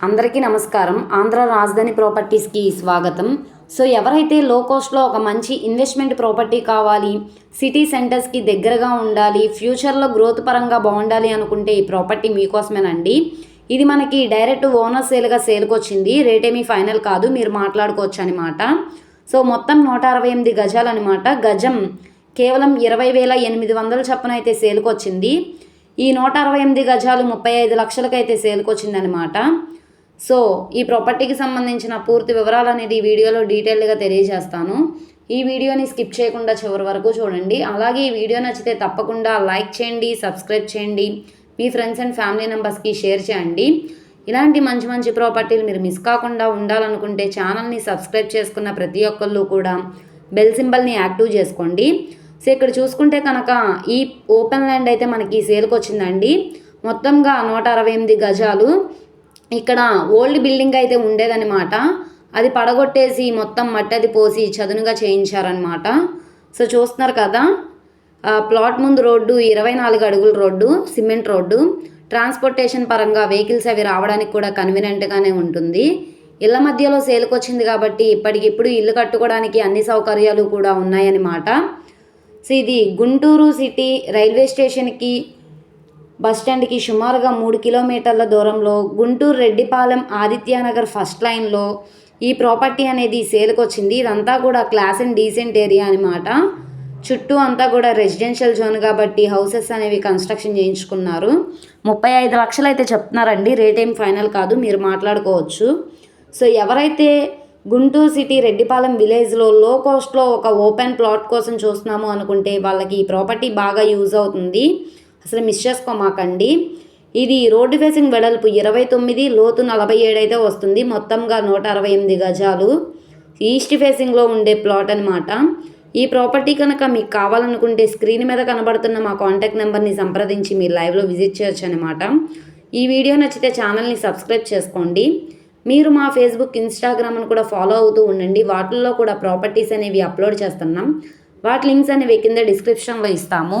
అందరికీ నమస్కారం. ఆంధ్ర రాజధాని ప్రాపర్టీస్కి స్వాగతం. సో ఎవరైతే లో కాస్ట్లో ఒక మంచి ఇన్వెస్ట్మెంట్ ప్రాపర్టీ కావాలి సిటీ సెంటర్స్కి దగ్గరగా ఉండాలి ఫ్యూచర్లో గ్రోత్ పరంగా బాగుండాలి అనుకుంటే ఈ ప్రాపర్టీ మీకోసమేనండి. ఇది మనకి డైరెక్ట్ ఓనర్ సేల్గా సేల్కి వచ్చింది. రేట్ ఫైనల్ కాదు. మీరు మాట్లాడుకోవచ్చు అనమాట సో మొత్తం నూట అరవై ఎనిమిది గజాలు అనమాట గజం కేవలం ఇరవై వేల ఎనిమిది వందల చొప్పున అయితే సేల్కి వచ్చింది. ఈ నూట అరవై ఎనిమిది గజాలు ముప్పై ఐదు లక్షలకైతే సేల్కి వచ్చిందనమాట సో ఈ ప్రాపర్టీకి సంబంధించిన పూర్తి వివరాలు అనేది ఈ వీడియోలో డీటెయిల్గా తెలియజేస్తాను. ఈ వీడియోని స్కిప్ చేయకుండా చివరి వరకు చూడండి. అలాగే ఈ వీడియో నచ్చితే తప్పకుండా లైక్ చేయండి సబ్స్క్రైబ్ చేయండి మీ ఫ్రెండ్స్ అండ్ ఫ్యామిలీ మెంబర్స్కి షేర్ చేయండి. ఇలాంటి మంచి మంచి ప్రాపర్టీలు మీరు మిస్ కాకుండా ఉండాలనుకుంటే ఛానల్ని సబ్స్క్రైబ్ చేసుకున్న ప్రతి ఒక్కళ్ళు కూడా బెల్ సింబల్ని యాక్టివ్ చేసుకోండి. సో ఇక్కడ చూసుకుంటే కనుక ఈ ఓపెన్ ల్యాండ్ అయితే మనకి సేల్కి వచ్చిందండి. మొత్తంగా నూట అరవై ఎనిమిది గజాలు. ఇక్కడ ఓల్డ్ బిల్డింగ్ అయితే ఉండేదన్నమాట. అది పడగొట్టేసి మొత్తం మట్టి అది పోసి చదునుగా చేయించారనమాట సో చూస్తున్నారు కదా ప్లాట్ ముందు రోడ్డు ఇరవై నాలుగు అడుగుల రోడ్డు సిమెంట్ రోడ్డు. ట్రాన్స్పోర్టేషన్ పరంగా వెహికల్స్ అవి రావడానికి కూడా కన్వీనియంట్గానే ఉంటుంది. ఇళ్ళ మధ్యలో సేలుకొచ్చింది కాబట్టి ఇప్పటికిప్పుడు ఇల్లు కట్టుకోవడానికి అన్ని సౌకర్యాలు కూడా ఉన్నాయన్నమాట. సో ఇది గుంటూరు సిటీ రైల్వే స్టేషన్కి బస్ స్టాండ్కి సుమారుగా మూడు కిలోమీటర్ల దూరంలో గుంటూరు రెడ్డిపాలెం ఆదిత్యనగర్ ఫస్ట్ లైన్లో ఈ ప్రాపర్టీ అనేది సేల్కి వచ్చింది ఇదంతా కూడా క్లాస్ అండ్ డీసెంట్ ఏరియా అనమాట చుట్టూ అంతా కూడా రెసిడెన్షియల్ జోన్ కాబట్టి హౌసెస్ అనేవి కన్స్ట్రక్షన్ చేయించుకున్నారు. ముప్పై ఐదు లక్షలు అయితే చెప్తున్నారండి. రేట్ ఏం ఫైనల్ కాదు. మీరు మాట్లాడుకోవచ్చు. సో ఎవరైతే గుంటూరు సిటీ రెడ్డిపాలెం విలేజ్లో లో కాస్ట్లో ఒక ఓపెన్ ప్లాట్ కోసం చూస్తున్నాము అనుకుంటే వాళ్ళకి ఈ ప్రాపర్టీ బాగా యూజ్ అవుతుంది. అసలు మిస్ చేసుకోమాకండి. ఇది రోడ్డు ఫేసింగ్ వెడల్పు ఇరవై తొమ్మిది లోతు నలభై ఏడు అయితే వస్తుంది. మొత్తంగా నూట అరవై ఎనిమిది గజాలు. ఈస్ట్ ఫేసింగ్లో ఉండే ప్లాట్ అనమాట ఈ ప్రాపర్టీ కనుక మీకు కావాలనుకుంటే స్క్రీన్ మీద కనబడుతున్న మా కాంటాక్ట్ నెంబర్ని సంప్రదించి మీరు లైవ్లో విజిట్ చేయొచ్చు అనమాట ఈ వీడియో నచ్చితే ఛానల్ని సబ్స్క్రైబ్ చేసుకోండి. మీరు మా ఫేస్బుక్ ఇన్స్టాగ్రామ్ను కూడా ఫాలో అవుతూ ఉండండి. వాటిల్లో కూడా ప్రాపర్టీస్ అనేవి అప్లోడ్ చేస్తున్నాం. వాటి లింక్స్ అనేవి కింద డిస్క్రిప్షన్లో ఇస్తాము.